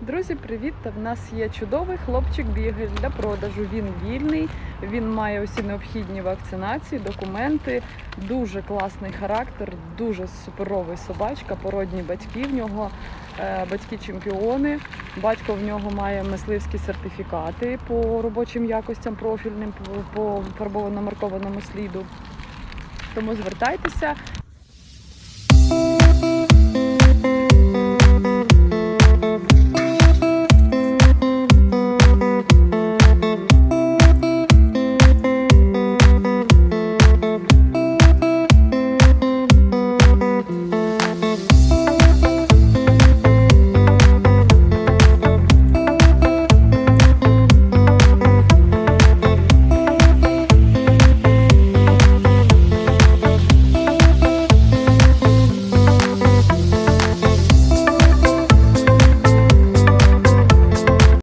Друзі, привіт! В нас є чудовий хлопчик бігель для продажу. Він вільний, він має усі необхідні вакцинації, документи, дуже класний характер, дуже суперовий собачка, породні батьки в нього, е, батьки чемпіони. Батько в нього має мисливські сертифікати по робочим якостям профільним, по- по фарбовано-маркованому сліду. Тому звертайтеся.